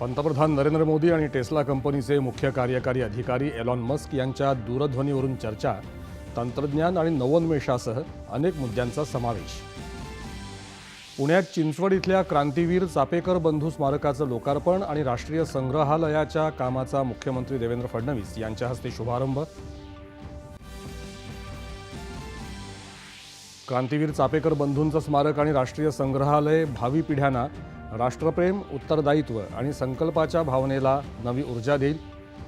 पंतप्रधान नरेंद्र मोदी आणि टेस्ला कंपनीचे मुख्य कार्यकारी अधिकारी एलॉन मस्क यांच्या दूरध्वनीवरून चर्चा तंत्रज्ञान आणि नवोन्मेषासह अनेक मुद्द्यांचा समावेश. पुण्यात चिंचवड इथल्या क्रांतीवीर चापेकर बंधू स्मारकाचं लोकार्पण आणि राष्ट्रीय संग्रहालयाच्या कामाचा मुख्यमंत्री देवेंद्र फडणवीस यांच्या हस्ते शुभारंभ. क्रांतीवीर चापेकर बंधूंचं स्मारक आणि राष्ट्रीय संग्रहालय भावी पिढ्यांना राष्ट्रप्रेम उत्तरदायित्व आणि संकल्पाच्या भावनेला नवी ऊर्जा देईल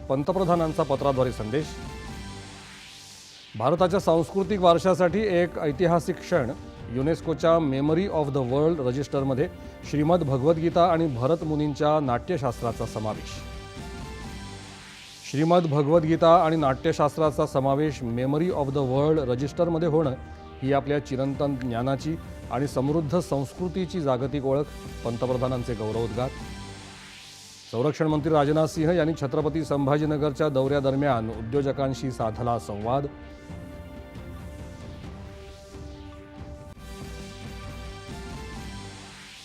पंतप्रधानांचा पत्राद्वारे संदेश. भारताच्या सांस्कृतिक वारशासाठी एक ऐतिहासिक क्षण युनेस्कोच्या मेमरी ऑफ द वर्ल्ड रजिस्टरमध्ये श्रीमद भगवद्गीता आणि भरत मुनींच्या नाट्यशास्त्राचा समावेश. श्रीमद भगवद्गीता आणि नाट्यशास्त्राचा समावेश मेमरी ऑफ द वर्ल्ड रजिस्टरमध्ये होणं ही आपल्या चिरंतन ज्ञानाची आणि समृद्ध संस्कृतीची जागतिक ओळख पंतप्रधानांचे गौरवोद्गार. संरक्षण मंत्री राजनाथ सिंह यांनी छत्रपती संभाजीनगरच्या दौऱ्यादरम्यान उद्योजकांशी साधला संवाद.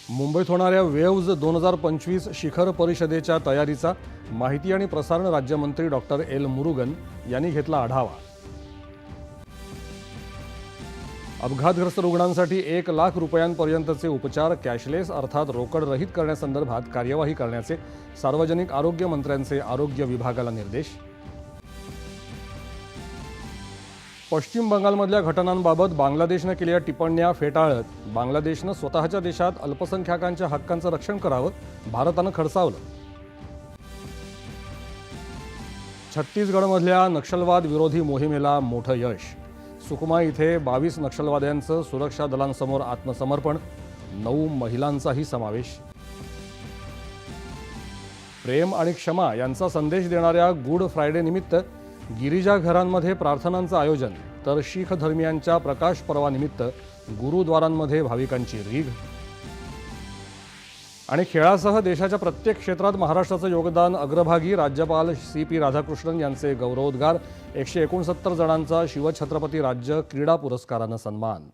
मुंबईत होणाऱ्या वेव्ज दोन हजार पंचवीस शिखर परिषदेच्या तयारीचा माहिती आणि प्रसारण राज्यमंत्री डॉक्टर एल मुरुगन यांनी घेतला आढावा. अपघातग्रस्त रुग्णांसाठी एक लाख रुपयांपर्यंतचे उपचार कॅशलेस अर्थात रोकडरहित करण्यासंदर्भात कार्यवाही करण्याचे सार्वजनिक आरोग्य मंत्र्यांचे आरोग्य विभागाला निर्देश. पश्चिम बंगालमधल्या घटनांबाबत बांगलादेशनं केलेल्या टिप्पण्या फेटाळत बांगलादेशनं स्वतःच्या देशात अल्पसंख्याकांच्या हक्कांचं रक्षण करावं भारतानं खडसावलं. छत्तीसगडमधल्या नक्षलवाद विरोधी मोहिमेला मोठं यश. सुकुमा इथे बावीस नक्षलवाद्यांचं सुरक्षा दलांसमोर आत्मसमर्पण. नऊ महिलांचाही समावेश. प्रेम आणि क्षमा यांचा संदेश देणाऱ्या गुड फ्रायडे निमित्त गिरिजा घरांमध्ये प्रार्थनांचं आयोजन. तर शीख धर्मियांच्या प्रकाश पर्वानिमित्त गुरुद्वारांमध्ये भाविकांची रीघ. आणि खेळासह देशाच्या प्रत्येक क्षेत्रात महाराष्ट्राचं योगदान अग्रभागी. राज्यपाल सी पी राधाकृष्णन यांचे गौरवोद्गार. एकशे एकोणसत्तर जणांचा शिवछत्रपती राज्य क्रीडा पुरस्कारानं सन्मान.